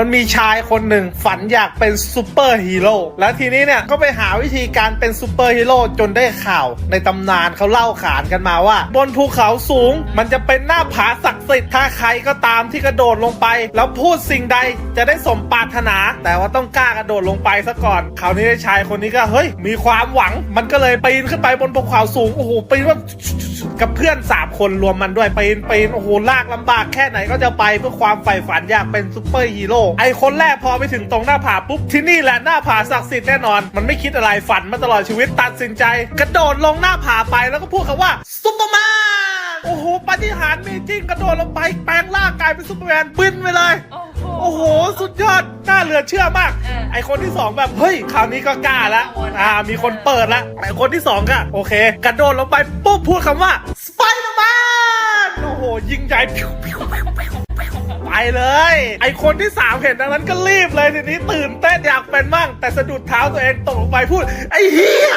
มันมีชายคนหนึ่งฝันอยากเป็นซูเปอร์ฮีโร่ แล้วทีนี้เนี่ยก็ไปหาวิธีการเป็นซูเปอร์ฮีโร่จนได้ข่าว ในตำนานเขาเล่าขานกันมาว่า บนภูเขาสูง มันจะเป็นหน้าผาศักดิ์สิทธิ์ถ้าใครก็ตามที่กระโดดลงไป แล้วพูดสิ่งใดจะได้สมปรารถนา แต่ว่าต้องกล้ากระโดดลงไปซะก่อนคราวนี้ชายคนนี้ก็เฮ้ย มีความหวัง มันก็เลยปีนขึ้นไปบนภูเขาสูงโอ้โหปีนแบบกับเพื่อน 3 คนรวมมันด้วยปีนปีนโอ้โหลากลำบากแค่ไหนก็จะไปเพื่อความใฝ่ฝันอยากเป็นซูเปอร์ฮีโร่ไอคนแรกพอไปถึงตรงหน้าผาปุ๊บที่นี่แหละหน้าผาศักดิ์สิทธิ์แน่นอน มันไม่คิดอะไรฝันมาตลอดชีวิตตัดสินใจ กระโดดลงหน้าผาไปแล้วก็พูดคำว่าซุปเปอร์แมนโอ้โหปาฏิหาริย์มีจริงกระโดดลงไปแปลงร่างกลายเป็นซูเปอร์แมนบินไปเลยโอ้โหโอ้โห สุดยอดน่าเหลือเชื่อมากเออไอคนที่สองแบบเฮ้ยคราวนี้ก็กล้าแล้วกังวลละอ่ามีคนเปิดแล้วไอคนที่สองก็โอเค กระโดดลงไปปุ๊บพูดคำว่าสไปเดอร์แมนโอ้โหยิงใหญ่พิวพิวพิวพิวพิวไป เลย ไอคนที่สามเห็นดังนั้นก็รีบเลยทีนี้ตื่นเต้นอยากเป็นมั่งแต่สะดุดเท้าตัวเองตกลงไปพูด ไอเฮีย